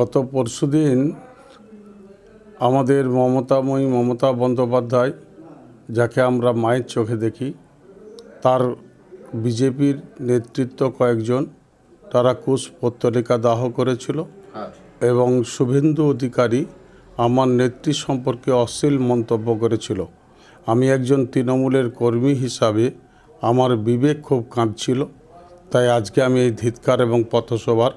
গত পরশুদিন আমাদের মমতাময়ী মমতা বন্দ্যোপাধ্যায় যাকে আমরা মায়ের চোখে দেখি তার বিজেপির নেতৃত্ব কয়েকজন তারা কুশ পত্তলিকা দাহ করেছিল এবং শুভেন্দু অধিকারী আমার নেত্রী সম্পর্কে অশ্লীল মন্তব্য করেছিল। আমি একজন তৃণমূলের কর্মী হিসাবে আমার বিবেক খুব কাঁদছিল তাই আজকে আমি এই ধিৎকার এবং পথসভার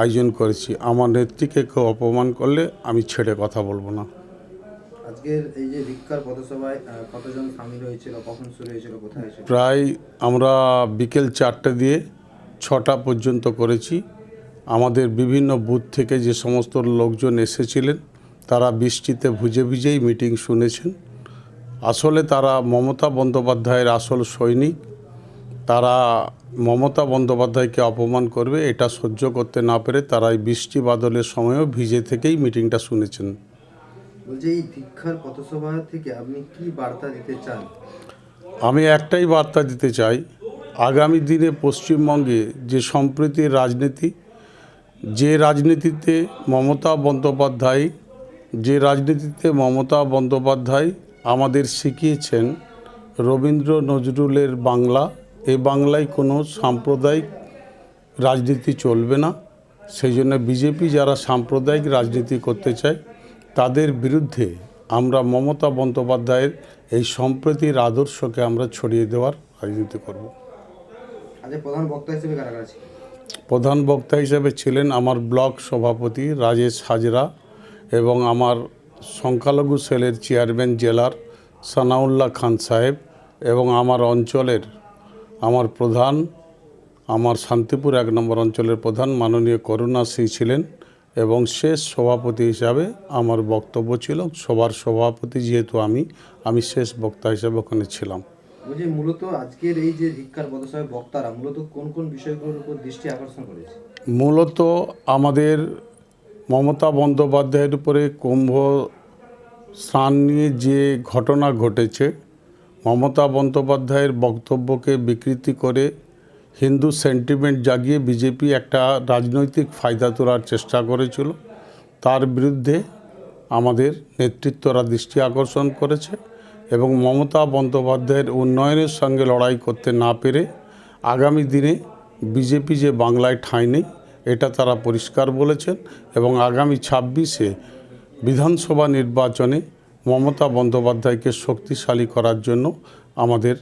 আয়োজন করেছি। আমার নেত্রীকে কেউ অপমান করলে আমি ছেড়ে কথা বলব না। আজকের এই যে ভিক্ষার পথসভায় কতজন সামিল হয়েছিল কখন শুরু হয়েছিল কোথায় হয়েছিল প্রায় আমরা বিকেল চারটে দিয়ে ছটা পর্যন্ত করেছি। আমাদের বিভিন্ন বুথ থেকে যে সমস্ত লোকজন এসেছিলেন তারা বৃষ্টিতে ভিজে ভিজেই মিটিং শুনেছেন। আসলে তারা মমতা বন্দ্যোপাধ্যায়ের আসল সৈনিক। তারা মমতা বন্দ্যোপাধ্যায়কে অপমান করবে এটা সহ্য করতে না পেরে তারা এই বৃষ্টি বাদলের সময়ও ভিজে থেকেই মিটিংটা শুনেছেন। বলছি এই ভিক্ষার পথসভা থেকে আপনি কি বার্তা দিতে চান? আমি একটাই বার্তা দিতে চাই আগামী দিনে পশ্চিমবঙ্গে যে সম্প্রীতির রাজনীতি যে রাজনীতিতে মমতা বন্দ্যোপাধ্যায় যে রাজনীতিতে মমতা বন্দ্যোপাধ্যায় আমাদের শিখিয়েছেন রবীন্দ্র নজরুলের বাংলা এই বাংলায় কোনো সাম্প্রদায়িক রাজনীতি চলবে না। সেই জন্য বিজেপি যারা সাম্প্রদায়িক রাজনীতি করতে চায় তাদের বিরুদ্ধে আমরা মমতা বন্দ্যোপাধ্যায়ের এই সম্প্রীতির আদর্শকে আমরা ছড়িয়ে দেওয়ার রাজনীতি করব। বক্তা হিসেবে প্রধান বক্তা হিসেবে ছিলেন আমার ব্লক সভাপতি রাজেশ হাজরা এবং আমার সংখ্যালঘু সেলের চেয়ারম্যান জেলার সানাউল্লাহ খান সাহেব এবং আমার অঞ্চলের আমার প্রধান আমার শান্তিপুর এক নম্বর অঞ্চলের প্রধান মাননীয় করুণা সিং ছিলেন এবং শেষ সভাপতি হিসাবে আমার বক্তব্য ছিল সবার সভাপতি যেহেতু আমি আমি শেষ বক্তা হিসাবে ওখানে ছিলাম। বলছি মূলত আজকের এই যে বক্তারা মূলত কোন কোন বিষয়গুলোর উপর দৃষ্টি আকর্ষণ করেছে? মূলত আমাদের মমতা বন্দ্যোপাধ্যায়ের উপরে কুম্ভ স্নান নিয়ে যে ঘটনা ঘটেছে মমতা বন্দ্যোপাধ্যায়ের বক্তব্যকে বিকৃতি করে হিন্দু সেন্টিমেন্ট জাগিয়ে বিজেপি একটা রাজনৈতিক ফায়দা তোলার চেষ্টা করেছিল। তার বিরুদ্ধে আমাদের নেতৃত্বরা দৃষ্টি আকর্ষণ করেছে এবং মমতা বন্দ্যোপাধ্যায়ের উন্নয়নের সঙ্গে লড়াই করতে না পেরে আগামী দিনে বিজেপি যে বাংলায় ঠাঁই নেই, এটা তারা পরিষ্কার বলেছেন এবং আগামী ছাব্বিশে বিধানসভা নির্বাচনে মমতা বন্দ্যোপাধ্যায়কে শক্তিশালী করার জন্য আমাদের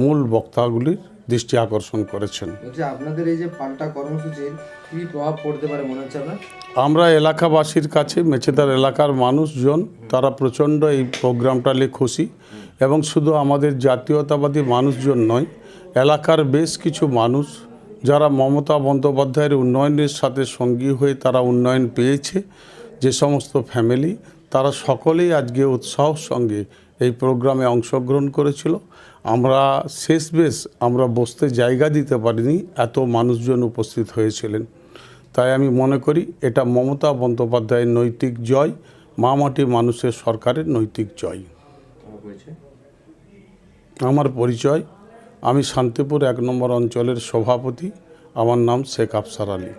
মূল বক্তাগুলির দৃষ্টি আকর্ষণ করেছেন। আপনাদের এই যে পাল্টা কর্মসূচির কি প্রভাব পড়তে পারে মনে হচ্ছে আপনার? আমরা এলাকাবাসীর কাছে মেচেদার এলাকার মানুষজন তারা প্রচণ্ড এই প্রোগ্রামটা নিয়ে খুশি এবং শুধু আমাদের জাতীয়তাবাদী মানুষজন নয় এলাকার বেশ কিছু মানুষ যারা মমতা বন্দ্যোপাধ্যায়ের উন্নয়নের সাথে সঙ্গী হয়ে তারা উন্নয়ন পেয়েছে। যে সমস্ত ফ্যামিলি তারা সকলেই আজকে উৎসাহর সঙ্গে এই প্রোগ্রামে অংশগ্রহণ করেছিল। আমরা শেষ বেশ আমরা বসতে জায়গা দিতে পারিনি এত মানুষজন উপস্থিত হয়েছিলেন। তাই আমি মনে করি এটা মমতা বন্দ্যোপাধ্যায়ের নৈতিক জয় মা মাটি মানুষের সরকারের নৈতিক জয়। আমার পরিচয়? আমার পরিচয় আমি শান্তিপুর এক নম্বর অঞ্চলের সভাপতি আমার নাম শেখ আফসার আলী।